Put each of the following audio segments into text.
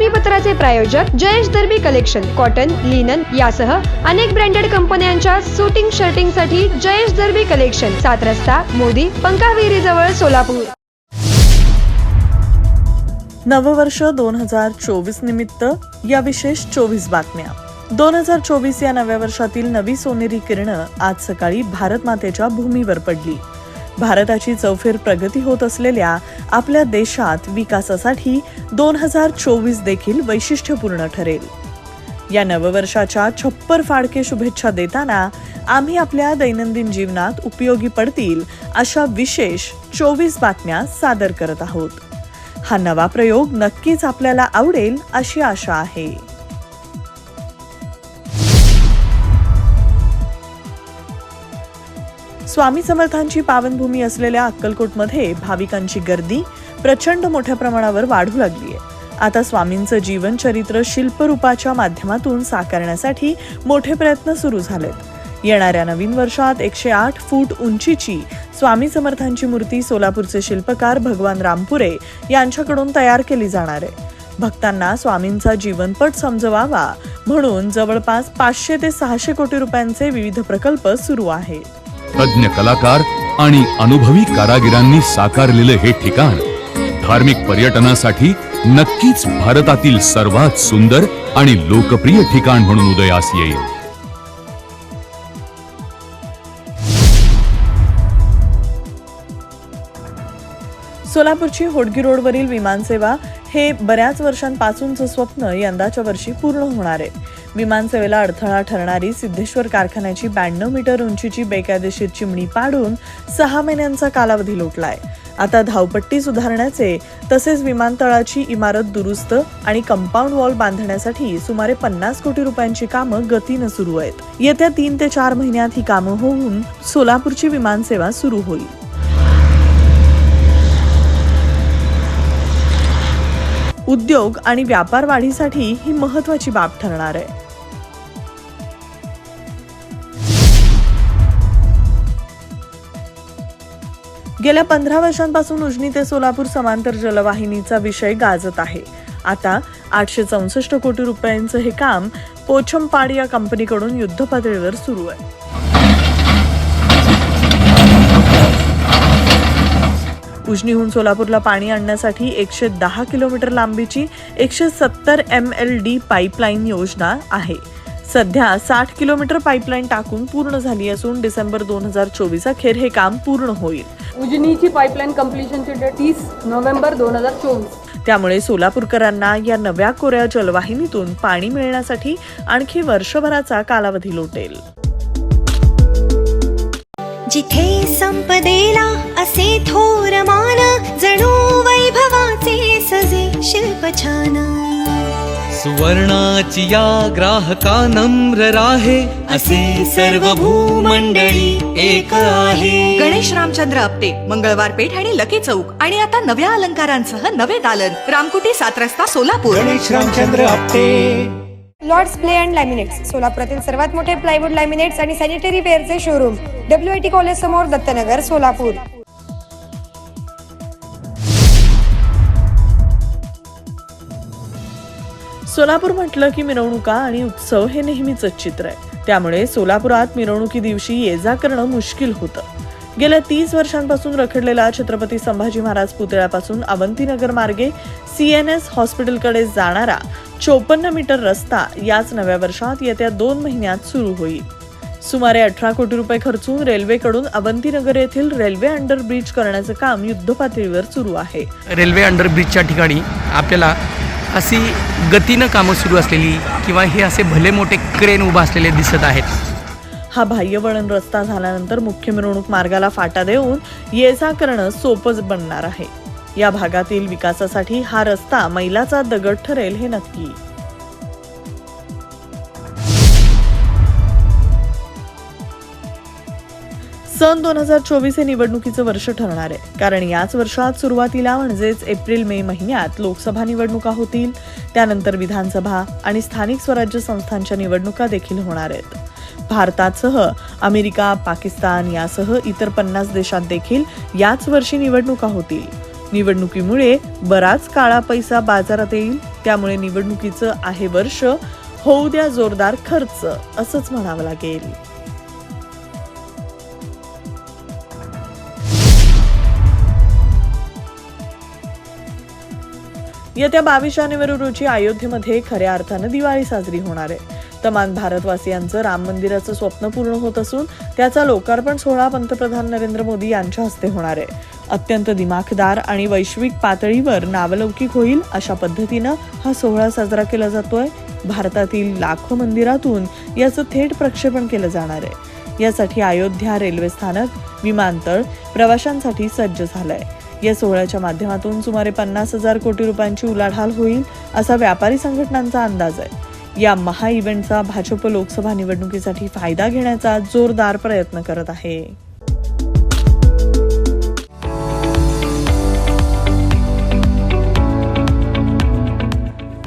बातमीपत्राचे प्रायोजक Jayesh Derby collection cotton linen यासह अनेक ब्रँडेड कंपन्यांच्या सुटिंग शर्टिंगसाठी जयेश दर्बी कलेक्शन सात रस्ता मोदी पंकाविहिरी जवळ सोलापूर. नववर्ष दोन हजार चोवीस निमित्त या विशेष चोवीस बातम्या. दोन हजार चोवीस या नव्या वर्षातील नवी सोनेरी किरणं आज सकाळी भारत मातेच्या भूमीवर पडली. भारताची चौफेर प्रगती होत असलेल्या आपल्या देशात विकासासाठी दोन हजार चोवीस देखील वैशिष्ट्यपूर्ण ठरेल. या नववर्षाच्या छप्पर फाडके शुभेच्छा देताना आम्ही आपल्या दैनंदिन जीवनात उपयोगी पडतील अशा विशेष चोवीस बातम्या सादर करत आहोत. हा नवा प्रयोग नक्कीच आपल्याला आवडेल अशी आशा आहे. स्वामी समर्थांची पावनभूमी असलेल्या अक्कलकोटमध्ये भाविकांची गर्दी प्रचंड मोठ्या प्रमाणावर वाढू लागली आहे आता स्वामींचं जीवनचरित्र शिल्परूपाच्या माध्यमातून साकारण्यासाठी मोठे प्रयत्न सुरू झालेत. येणाऱ्या नवीन वर्षात एकशे आठ फूट उंचीची स्वामी समर्थांची मूर्ती सोलापूरचे शिल्पकार भगवान रामपुरे यांच्याकडून तयार केली जाणार आहे. भक्तांना स्वामींचा जीवनपट समजवावा म्हणून जवळपास पाचशे ते सहाशे कोटी रुपयांचे विविध प्रकल्प सुरू आहेत. तज्ज्ञ कलाकार आणि अनुभवी कारागिरांनी साकारलेलं हे ठिकाण धार्मिक पर्यटनासाठी नक्कीच भारतातील सर्वात सुंदर आणि लोकप्रिय ठिकाण म्हणून उदयास येईल. सोलापूरची होडगी रोडवरील विमानसेवा हे बऱ्याच वर्षांपासूनचं स्वप्न यंदाच्या वर्षी पूर्ण होणार आहे. विमानसेवेला अडथळा ठरणारी सिद्धेश्वर कारखान्याची ब्याण्णव मीटर उंचीची बेकायदेशीर चिमणी पाडून सहा महिन्यांचा कालावधी लोटलाय. आता धावपट्टी सुधारण्याचे तसेच विमानतळाची इमारत दुरुस्त आणि कंपाऊंड वॉल बांधण्यासाठी सुमारे पन्नास कोटी रुपयांची कामं गतीनं सुरू आहेत. येत्या तीन ते चार महिन्यात ही कामं होऊन सोलापूरची विमानसेवा सुरू होईल. उद्योग आणि व्यापार वाढीसाठी ही महत्वाची बाब ठरणार आहे. गेल्या पंधरा वर्षांपासून उजनी ते सोलापूर समांतर जलवाहिनीचा विषय गाजत आहे. आता आठशे चौसष्ट कोटी रुपयांचं हे काम पोछमपाड या कंपनीकडून युद्धपातळीवर सुरू आहे. उजनीहून सोलापूरला पाणी आणण्यासाठी एकशे दहा किलोमीटर लांबीची एकशे सत्तर एम एल डी पाईपलाईन योजना आहे. सध्या साठ किलोमीटर पाईपलाईन टाकून पूर्ण झाली असून डिसेंबर दोन हजार चोवीस अखेर हे काम पूर्ण होईल. उजनीची पाईपलाईन कम्प्लिशनची डेट तीस नोव्हेंबर दोन हजार चोवीस. त्यामुळे सोलापूरकरांना या नव्या कोऱ्या जलवाहिनीतून पाणी मिळण्यासाठी आणखी वर्षभराचा कालावधी लोटेल. जिथे संपदेला असे थोर मान जणू वैभवाचे सजे शिल्प छान. सुवर्णाची या ग्राहका नम्र राहे. असे सर्व भूमंडळी एक आहे. गणेश रामचंद्र आपटे मंगळवार पेठ आणि लकी चौक. आणि आता नव्या अलंकारांसह नवे दालन. रामकुटी सात रस्ता Solapur. Ganesh Ramchandra Apte. Lords ply and laminates सोलापुरातील सर्वात मोठे प्लायवूड लॅमिनेट्स आणि sanitary ware showroom W I T college समोर दत्तनगर सोलापूर. सोलापूर म्हटलं की मिरवणुका आणि उत्सव हे नेहमीच चित्र आहे. त्यामुळे सोलापुरात मिरवणुकी दिवशी ये जा करणं मुश्किल होतं. गेल्या तीस वर्षांपासून रखडलेला छत्रपती संभाजी महाराज पुतळ्यापासून अवंतीनगर मार्गे सी एन एस हॉस्पिटलकडे जाणारा चोपन्न मीटर रस्ता याच नव्या वर्षात येत्या दोन महिन्यात सुरू होईल. सुमारे अठरा कोटी रुपये खर्चून रेल्वेकडून अवंतीनगर येथील रेल्वे अंडरब्रिज करण्याचं काम युद्धपातळीवर सुरू आहे. रेल्वे अंडरब्रिजच्या ठिकाणी आपल्याला अशी गतीनं कामं सुरू असलेली किंवा हे असे भले मोठे क्रेन उभा असलेले दिसत आहेत. हा बाह्यवळण रस्ता झाल्यानंतर मुख्य मिरवणूक मार्गाला फाटा देऊन ये जा करणं सोपंच बनणार आहे. या भागातील विकासासाठी हा रस्ता मैलाचा दगड ठरेल हे नक्की. सन दोन हजार चोवीस हे निवडणुकीचं वर्ष ठरणार आहे. कारण याच वर्षात सुरुवातीला म्हणजेच एप्रिल मे महिन्यात लोकसभा निवडणुका होतील. त्यानंतर विधानसभा आणि स्थानिक स्वराज्य संस्थांच्या निवडणुका देखील होणार आहेत. भारतासह अमेरिका पाकिस्तान यासह इतर पन्नास देशात देखील याच वर्षी निवडणुका होतील. निवडणुकीमुळे बराच काळा पैसा बाजारात येईल. त्यामुळे निवडणुकीचं आहे वर्ष होऊ द्या जोरदार खर्च असंच म्हणावं लागेल. येत्या बावीस जानेवारी रोजी अयोध्येमध्ये खऱ्या अर्थानं दिवाळी साजरी होणार आहे. तमाम भारतवासियांचं राम मंदिराचं स्वप्न पूर्ण होत असून त्याचा लोकार्पण सोहळा पंतप्रधान नरेंद्र मोदी यांच्या हस्ते होणार आहे. अत्यंत दिमाखदार आणि वैश्विक पातळीवर नावलौकिक होईल अशा पद्धतीनं हा सोहळा साजरा केला जातोय. भारतातील लाखो मंदिरातून याचं थेट प्रक्षेपण केलं जाणार आहे. यासाठी अयोध्या रेल्वे स्थानक विमानतळ प्रवाशांसाठी सज्ज झालंय. या सोहळ्याच्या माध्यमातून सुमारे पन्नास हजार कोटी रुपयांची उलाढाल होईल असा व्यापारी संघटनांचा अंदाज आहे. या महा इव्हेंटचा भाजप लोकसभा निवडणुकीसाठी फायदा घेण्याचा जोरदार प्रयत्न करत आहे.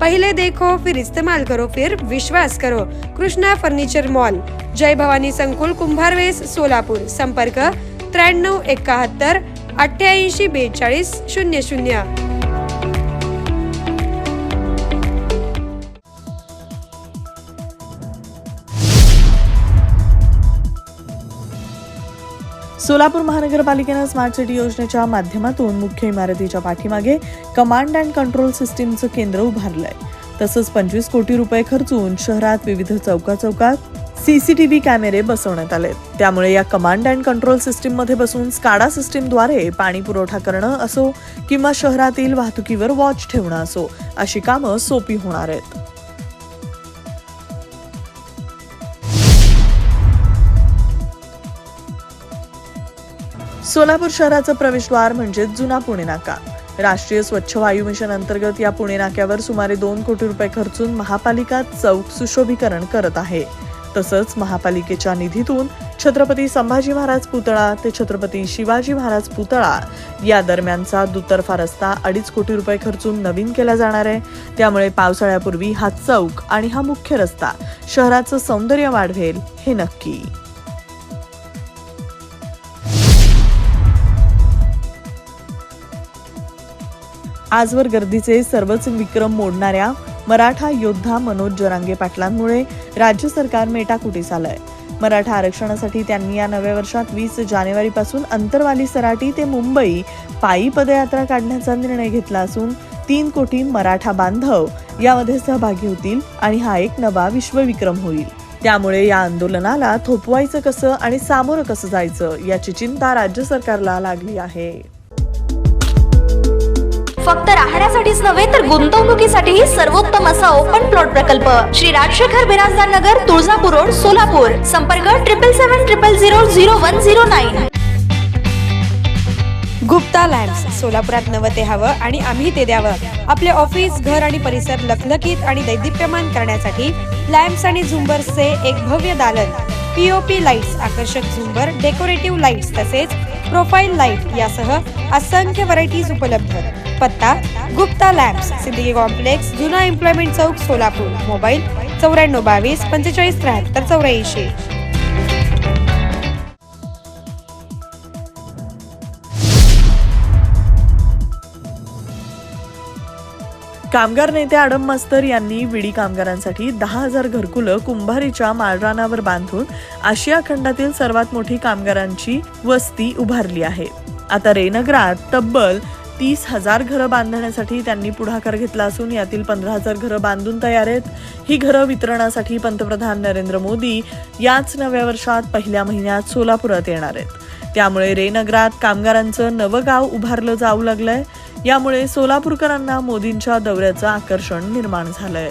पहले देखो फिर इस्तेमाल करो फिर विश्वास करो। Krishna furniture mall. जय भवानी संकुल कुंभारवेस सोलापूर। संपर्क त्र्याण्णव एकाहत्तर अठ्ठ्याऐंशी बेचाळीस शून्य शून्य। सोलापूर महानगरपालिकेनं स्मार्ट सिटी योजनेच्या माध्यमातून मुख्य इमारतीच्या पाठीमागे कमांड अँड कंट्रोल सिस्टीमचं केंद्र उभारलंय. तसंच पंचवीस कोटी रुपये खर्चून शहरात विविध चौका चौकात सीसीटीव्ही कॅमेरे बसवण्यात आले त्यामुळे या कमांड अँड कंट्रोल सिस्टीममध्ये बसून स्काडा सिस्टीमद्वारे पाणी पुरवठा करणं असो किंवा शहरातील वाहतुकीवर वॉच ठेवणं असो अशी कामं सोपी होणार आहेत. सोलापूर शहराचं प्रवेशद्वार म्हणजे जुना पुणे नाका. राष्ट्रीय स्वच्छ वायू मिशन अंतर्गत या पुणे नाक्यावर सुमारे दोन कोटी रुपये खर्चून महापालिका चौक सुशोभीकरण करत आहे. तसंच महापालिकेच्या निधीतून छत्रपती संभाजी महाराज पुतळा ते छत्रपती शिवाजी महाराज पुतळा या दरम्यानचा दुतर्फा रस्ता अडीच कोटी रुपये खर्चून नवीन केला जाणार आहे. त्यामुळे पावसाळ्यापूर्वी हा चौक आणि हा मुख्य रस्ता शहराचं सौंदर्य वाढवेल हे नक्की. आजवर गर्दीचे सर्वच विक्रम मोडणाऱ्या मराठा योद्धा मनोज जरांगे पाटलांमुळे राज्य सरकार मेटाकुटीस आलंय. मराठा आरक्षणासाठी त्यांनी या नव्या वर्षात वीस जानेवारीपासून अंतरवाली सराटी ते मुंबई पायी पदयात्रा काढण्याचा निर्णय घेतला असून तीन कोटी मराठा बांधव यामध्ये सहभागी होतील आणि हा एक नवा विश्वविक्रम होईल. त्यामुळे या आंदोलनाला थोपवायचं कसं आणि सामोरं कसं जायचं याची चिंता राज्य सरकारला लागली आहे. फक्त राहण्यासाठीच नव्हे तर गुंतवणुकीसाठीही सर्वोत्तम असा ओपन प्लॉट प्रकल्प. श्री राजशेखर बिराजदार नगर तुळजापूर रोड सोलापूर. संपर्क triple seven triple zero zero one zero nine Gupta lamps सोलापुरात नवं ते हवं आणि आम्ही ते द्यावं. आपले ऑफिस घर आणि परिसर लखलखीत आणि दैदिप्यमान करण्यासाठी लॅम्प्स आणि झुंबर्सचे एक भव्य दालन. पीओपी लाईट्स आकर्षक झुंबर डेकोरेटिव्ह लाईट्स तसेच प्रोफाईल लाइट यासह असंख्य व्हरायटीज उपलब्ध. पत्ता गुप्ता लॅब्स सिद्दीकी कॉम्प्लेक्स जुना एम्प्लॉयमेंट चौक सोलापूर. मोबाईल चौऱ्याण्णव बावीस पंचेचाळीस त्र्याहत्तर चौऱ्याऐंशी. कामगार नेते आडम मास्तर यांनी विडी कामगारांसाठी दहा हजार घरकुलं कुंभारीच्या माळरानावर बांधून आशिया खंडातील सर्वात मोठी कामगारांची वस्ती उभारली आहे. आता रेनगरात तब्बल तीस हजार घरं बांधण्यासाठी त्यांनी पुढाकार घेतला असून यातील पंधरा हजार घरं बांधून तयार आहेत. ही घरं वितरणासाठी पंतप्रधान नरेंद्र मोदी याच नव्या वर्षात पहिल्या महिन्यात सोलापुरात येणार आहेत. त्यामुळे रेनगरात कामगारांचं नवं गाव उभारलं जाऊ लागलंय. यामुळे सोलापूरकरांना मोदींच्या दौऱ्याचं आकर्षण निर्माण झालंय.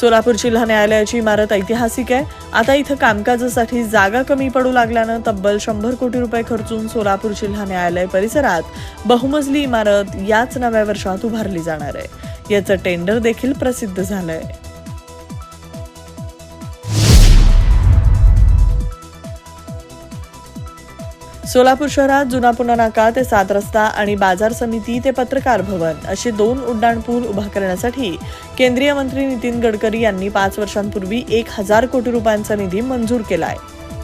सोलापूर जिल्हा न्यायालयाची इमारत ऐतिहासिक आहे. आता इथं कामकाजासाठी जागा कमी पडू लागल्यानं तब्बल शंभर कोटी रुपये खर्चून सोलापूर जिल्हा न्यायालय परिसरात बहुमजली इमारत याच नव्या वर्षात उभारली जाणार आहे. याचं टेंडर देखील प्रसिद्ध झालंय. सोलापूर शहरात जुना पुन्हा नाका ते सात रस्ता आणि बाजार समिती ते पत्रकार भवन असे दोन उड्डाणपूल उभा करण्यासाठी केंद्रीय मंत्री नितीन गडकरी यांनी पाच वर्षांपूर्वी एक हजार कोटी रुपयांचा निधी मंजूर केलाय.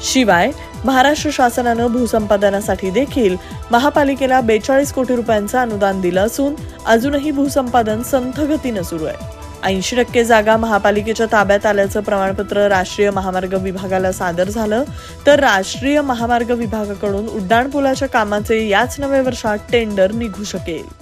शिवाय महाराष्ट्र शासनानं भूसंपादनासाठी देखील महापालिकेला बेचाळीस कोटी रुपयांचं अनुदान दिलं असून अजूनही भूसंपादन संथ गतीनं सुरू आहे. ऐंशी टक्के जागा महापालिकेच्या ताब्यात आल्याचं प्रमाणपत्र राष्ट्रीय महामार्ग विभागाला सादर झालं. तर राष्ट्रीय महामार्ग विभागाकडून उड्डाणपुलाच्या कामाचे याच नव्या वर्षात टेंडर निघू शकेल.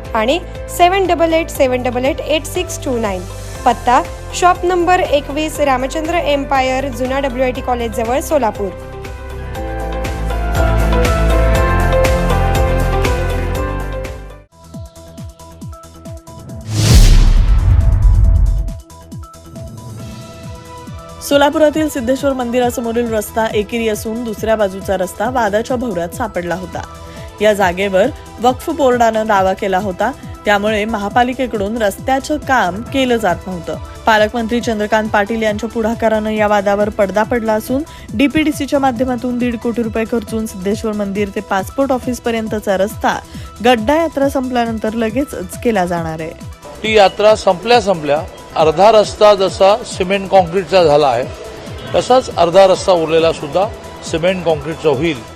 आणि seven double eight seven double eight eight six two nine. पत्ता शॉप नंबर एकवीस रामचंद्र एम्पायर जुना डब्ल्यू आय टी कॉलेज जवळ सोलापूर. सोलापुरातील सिद्धेश्वर मंदिरासमोरील रस्ता एकेरी असून दुसऱ्या बाजूचा रस्ता वादाच्या भवऱ्यात सापडला होता. या जागेवर वक्फ बोर्डानं दावा केला होता. त्यामुळे महापालिकेकडून रस्त्याचं काम केलं जात नव्हतं. पालकमंत्री चंद्रकांत पाटील यांच्या पुढाकारानं या वादावर पडदा पडला असून डीपीडीसीच्या माध्यमातून दीड कोटी रुपये खर्चून सिद्धेश्वर मंदिर ते पासपोर्ट ऑफिस पर्यंतचा रस्ता गड्डा यात्रा संपल्यानंतर लगेचच केला जाणार आहे. ती यात्रा संपल्या संपल्या अर्धा रस्ता जसा सिमेंट कॉन्क्रीटचा झाला आहे तसाच अर्धा रस्ता उरलेला सुद्धा सिमेंट कॉन्क्रीटचा होईल.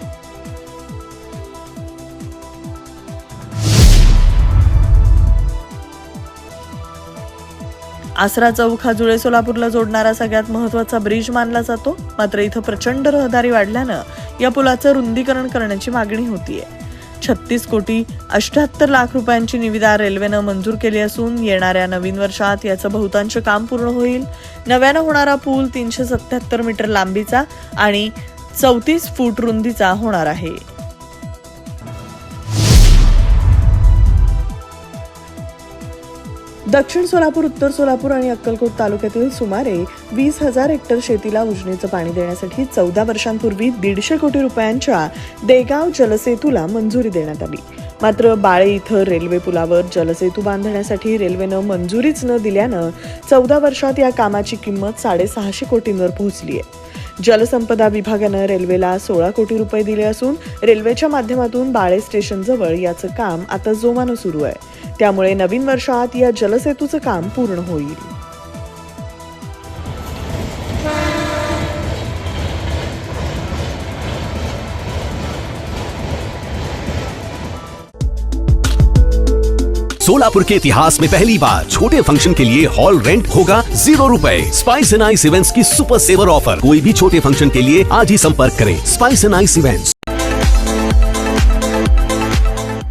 आसरा चौक हा जुळे सोलापूरला जोडणारा सगळ्यात महत्त्वाचा ब्रिज मानला जातो. मात्र इथं प्रचंड रहदारी वाढल्यानं या पुलाचं रुंदीकरण करण्याची मागणी होतीये. छत्तीस कोटी अष्ट्याहत्तर लाख रुपयांची निविदा रेल्वेनं मंजूर केली असून येणाऱ्या नवीन वर्षात याचं बहुतांश काम पूर्ण होईल. नव्यानं होणारा पूल तीनशे सत्याहत्तर मीटर लांबीचा आणि चौतीस फूट रुंदीचा होणार आहे. दक्षिण सोलापूर उत्तर सोलापूर आणि अक्कलकोट तालुक्यातील सुमारे वीस हजार हेक्टर शेतीला उजनीचं पाणी देण्यासाठी चौदा वर्षांपूर्वी दीडशे कोटी रुपयांच्या देगाव जलसेतूला मंजुरी देण्यात आली. मात्र बाळे इथं रेल्वे पुलावर जलसेतू बांधण्यासाठी रेल्वेनं मंजुरीच न दिल्यानं चौदा वर्षात या कामाची किंमत साडेसहाशे कोटींवर पोहोचली आहे जलसंपदा विभागानं रेल्वेला सोळा कोटी रुपये दिले असून रेल्वेच्या माध्यमातून बाळे स्टेशनजवळ याचं काम आता जोमानं सुरू आहे. त्यामुळे नवीन वर्षात या जलसेतूचं काम पूर्ण होईल. सोलापुर के इतिहास में पहली बार छोटे फंक्शन के लिए हॉल रेंट होगा जीरो रुपए। स्पाइस एंड आइस इवेंट्स की सुपर सेवर ऑफर कोई भी छोटे फंक्शन के लिए आज ही संपर्क करें। Spice and ice events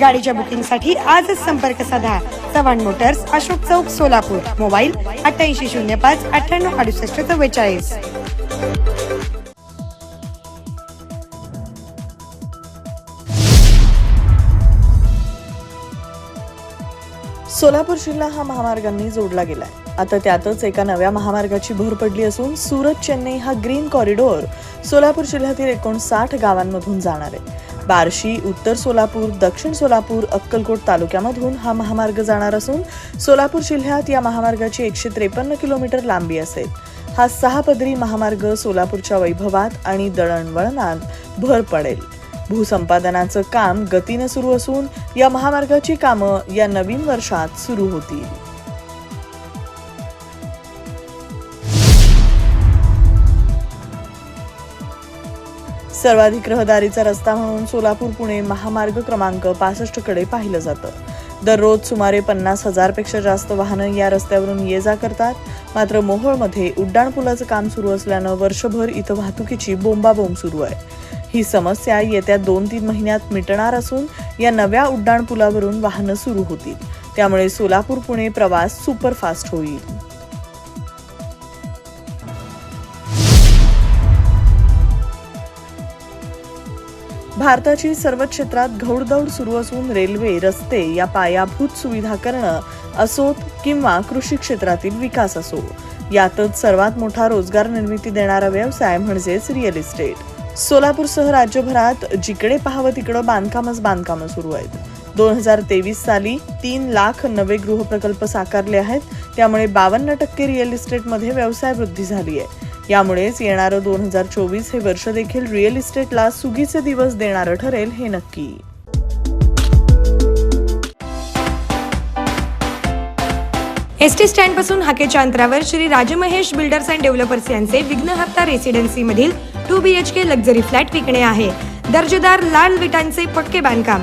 गाडीच्या बुकिंगसाठी आजच संपर्क साधा. चव्हाण मोटर्स अशोक चौक सोलापूर. मोबाईल अठ्ठ्याऐंशी शून्य पाच अठ्ठ्याण्णव अडुसष्ट चव्वेचाळीस. सोलापूर जिल्हा हा महामार्गांनी जोडला गेलाय. आता त्यातच एका नव्या महामार्गाची भर पडली असून सुरत चेन्नई हा ग्रीन कॉरिडॉर सोलापूर जिल्ह्यातील एकोणसाठ गावांमधून जाणार आहे. बार्शी उत्तर सोलापूर दक्षिण सोलापूर अक्कलकोट तालुक्यामधून हा महामार्ग जाणार असून सोलापूर जिल्ह्यात या महामार्गाची एकशे त्रेपन्न किलोमीटर लांबी असेल. हा सहा पदरी महामार्ग सोलापूरच्या वैभवात आणि दळणवळणात भर पडेल. भूसंपादनाचं काम गतीनं सुरू असून या महामार्गाची कामं या नवीन वर्षात सुरू होतील. सर्वाधिक रहदारीचा रस्ता म्हणून सोलापूर पुणे महामार्ग क्रमांक पासष्टकडे पाहिलं जातं. दररोज सुमारे पन्नास हजारपेक्षा जास्त वाहनं या रस्त्यावरून ये जा करतात. मात्र मोहोळमध्ये उड्डाणपुलाचं काम सुरू असल्यानं वर्षभर इथं वाहतुकीची बोंबाबोंब सुरू आहे. ही समस्या येत्या दोन तीन महिन्यात मिटणार असून या नव्या उड्डाणपुलावरून वाहनं सुरू होतील. त्यामुळे सोलापूर पुणे प्रवास सुपरफास्ट होईल. भारताची सर्व क्षेत्रात घौडदौड सुरू असून रेल्वे रस्ते या पायाभूत सुविधा करणं असोत किंवा कृषी क्षेत्रातील विकास असो. यातच सर्वात मोठा रोजगार निर्मिती देणारा व्यवसाय म्हणजेच रिअल इस्टेट सोलापूरसह राज्यभरात जिकडे पाहावं तिकडं बांधकामच बांधकामं सुरू आहेत. दोन हजार तेवीस साली तीन लाख नवे गृहप्रकल्प साकारले आहेत. त्यामुळे बावन्न टक्के रिअल इस्टेटमध्ये व्यवसाय वृद्धी झाली आहे. यामुळेच येणारं दोन हजार चोवीस हे वर्ष देखील रिअल इस्टेटला सुगीचे दिवस देणारं ठरेल हे नक्की. एस टी स्टँडपासून हाकेच्या अंतरावर Shri Rajmahesh builders and developers यांचे विघ्नहर्ता रेसिडेन्सी मधील two B H K luxury flat विकणे आहे. दर्जेदार लाल विटांचे पक्के बांधकाम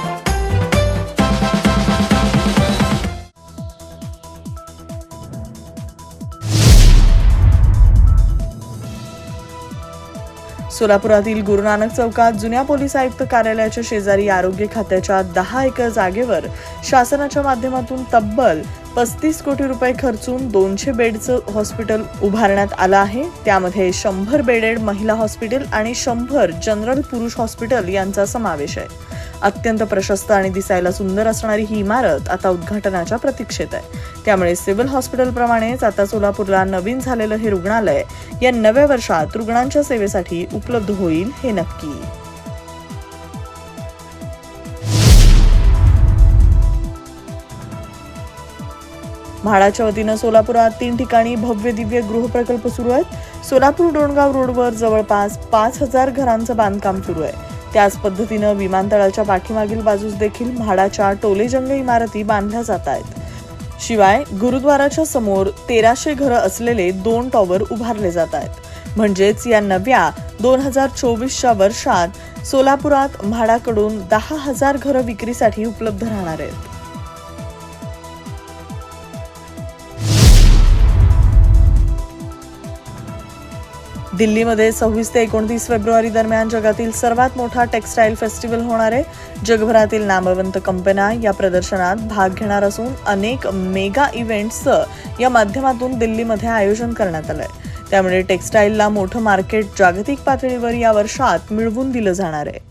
सोलापुरातील गुरुनानक चौकात जुन्या पोलीस आयुक्त कार्यालयाच्या शेजारी आरोग्य खात्याच्या दहा एकर जागेवर शासनाच्या माध्यमातून तब्बल पस्तीस कोटी रुपये खर्चून दोनशे बेडचं हॉस्पिटल उभारण्यात आलं आहे. त्यामध्ये शंभर बेडेड महिला हॉस्पिटल आणि शंभर जनरल पुरुष हॉस्पिटल यांचा समावेश आहे. अत्यंत प्रशस्त आणि दिसायला सुंदर असणारी ही इमारत आता उद्घाटनाच्या प्रतीक्षेत आहे. त्यामुळे सिव्हिल हॉस्पिटलप्रमाणेच आता सोलापूरला नवीन झालेलं हे रुग्णालय या नव्या वर्षात रुग्णांच्या सेवेसाठी उपलब्ध होईल हे नक्की. म्हाडाच्या वतीनं सोलापुरात तीन ठिकाणी भव्य दिव्य गृहप्रकल्प सुरू आहेत. सोलापूर डोणगाव रोडवर जवळपास पाच हजार घरांचं बांधकाम सुरू आहे. त्याच पद्धतीनं विमानतळाच्या पाठीमागील बाजूस देखील म्हाडाच्या टोलेजंग इमारती बांधल्या जात आहेत. शिवाय गुरुद्वाराच्या समोर तेराशे घरं असलेले दोन टॉवर उभारले जात आहेत. म्हणजेच या नव्या दोन हजार चोवीसच्या वर्षात सोलापुरात म्हाडाकडून दहा हजार घरं विक्रीसाठी उपलब्ध राहणार आहेत. दिल्लीमध्ये सव्वीस ते एकोणतीस फेब्रुवारी दरम्यान जगातील सर्वात मोठा टेक्स्टाईल फेस्टिवल होणार आहे. जगभरातील नामवंत कंपन्या या प्रदर्शनात भाग घेणार असून अनेक मेगा इव्हेंट्सचं या माध्यमातून दिल्लीमध्ये आयोजन करण्यात आलं आहे त्यामुळे टेक्स्टाईलला मोठं मार्केट जागतिक पातळीवर या वर्षात मिळवून दिलं जाणार आहे.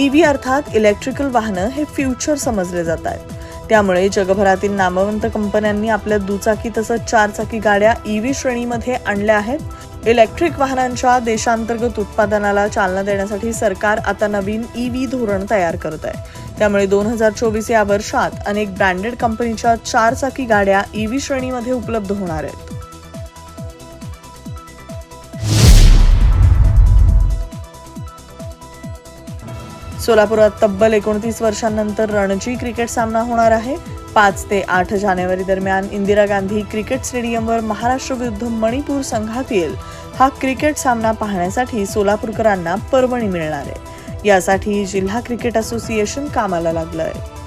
ईव्ही अर्थात इलेक्ट्रिकल वाहनं हे फ्युचर समजले जात आहेत. त्यामुळे जगभरातील नामवंत कंपन्यांनी आपल्या दुचाकी तसंच चारचाकी गाड्या ईव्ही श्रेणीमध्ये आणल्या आहेत. इलेक्ट्रिक वाहनांच्या देशांतर्गत उत्पादनाला चालना देण्यासाठी सरकार आता नवीन ईव्ही धोरण तयार करत आहे. त्यामुळे दोन हजार चोवीस या वर्षात अनेक ब्रँडेड कंपनीच्या चारचाकी गाड्या ईव्ही श्रेणीमध्ये उपलब्ध होणार आहेत. सोलापुरात तब्बल एकोणतीस वर्षांनंतर रणजी क्रिकेट सामना होणार आहे. पाच ते आठ जानेवारी दरम्यान इंदिरा गांधी क्रिकेट स्टेडियमवर महाराष्ट्र विरुद्ध मणिपूर संघातील हा क्रिकेट सामना पाहण्यासाठी सोलापूरकरांना परवणी मिळणार आहे. यासाठी जिल्हा क्रिकेट असोसिएशन कामाला लागलं आहे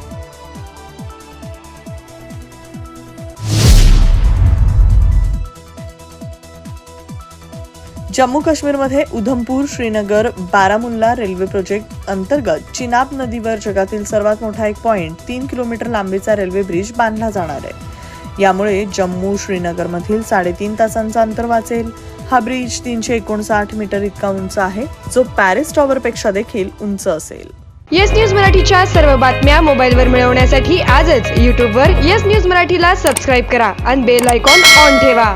जम्मू काश्मीरमध्ये उधमपूर श्रीनगर बारामुल्ला रेल्वे प्रोजेक्ट अंतर्गत चिनाब नदीवर जगातील सर्वात मोठा एक पॉईंट तीन किलोमीटर लांबीचा रेल्वे ब्रिज बांधला जाणार आहे. यामुळे जम्मू श्रीनगरमधील साडेतीन तासांचं अंतर वाचेल. हा ब्रिज तीनशे एकोणसाठ मीटर इतका उंच आहे. जो पॅरिस टॉवरपेक्षा देखील उंच असेल. येस न्यूज मराठीच्या सर्व बातम्या मोबाईलवर मिळवण्यासाठी आजच यूट्यूबवर येस न्यूज मराठीला सबस्क्राईब करा आणि बेल आयकॉन ऑन ठेवा.